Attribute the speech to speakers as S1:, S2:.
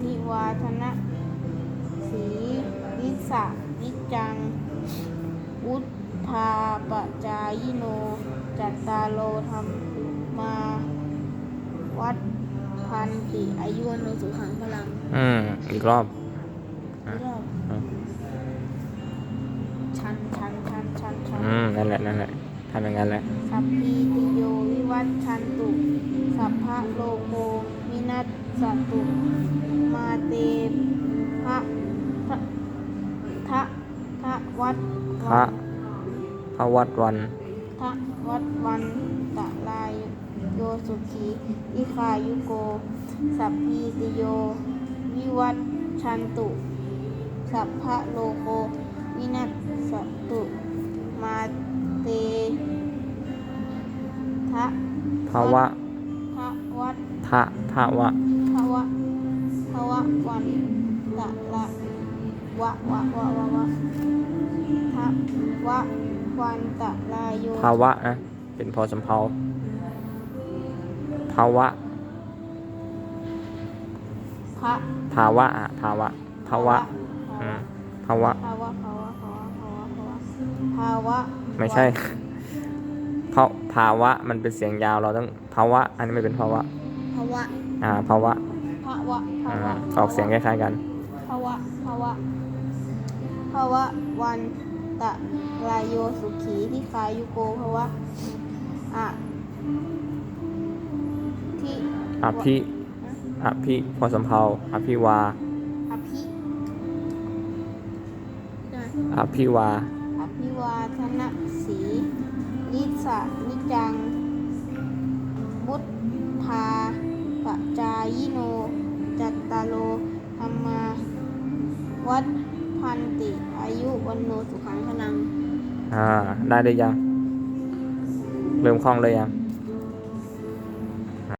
S1: ธิวาธนะสีนิสะนิจัง อุทธาปจายโน จัตตาโลธรรมมา วัดพันติอายุวันโนสุขังพลัง
S2: อืม อีกรอบอะ
S1: รอบ
S2: อืม
S1: ชันชันชันชันชัน
S2: อืม นั่นแหละ นั่นแหละทำอย่างนั้นแหละ
S1: สัพพีติโยวิวัตชันตุ สัพพะโลโกวินัสสตุ มาเตพระทะทะทะวัด
S2: พระพระวัดวัน
S1: ทะวัดวันตะลายโยสุขีอิคายุโก สัพพีติโย วิวัตชันตุ สัพพะโลโก วินัสสตุ มาเตทะ
S2: ภาวะ
S1: ทะวัด
S2: ทะทะวะ
S1: ภาวะภา วะวันตะละวะวะวะวะวะทะวะวันตะลายโย
S2: ภาวะนะ เป็นพอสำเพาภาวะ
S1: พระ
S2: ภาวะอะภาวะภาวะอืมภาวะ
S1: ภาวะภาวะภาวะภาวะภาวะภาวะ
S2: ไม่ใช่เพราะภาวะมันเป็นเสียงยาวเราต้องภาวะ อันนี้ไม่เป็นภาวะ
S1: ภาวะ
S2: อ่าภาวะ
S1: ภาวะภา
S2: อ่าวะออกเสียงคล้ายๆกัน
S1: ภาวะภาวะภาวะวันตะลายโยสุขีที่คายุโกภาวะอะที่
S2: อภิอภิพอสำเพาอภิวา
S1: อภิใช่ไหม
S2: อภิวา
S1: อภิวาทนสีลิสะนิจัง วัดพันติ อายุวันโนสุขังพนัง
S2: อ่า ได้เลยยัง เริ่มคล่องเลยยัง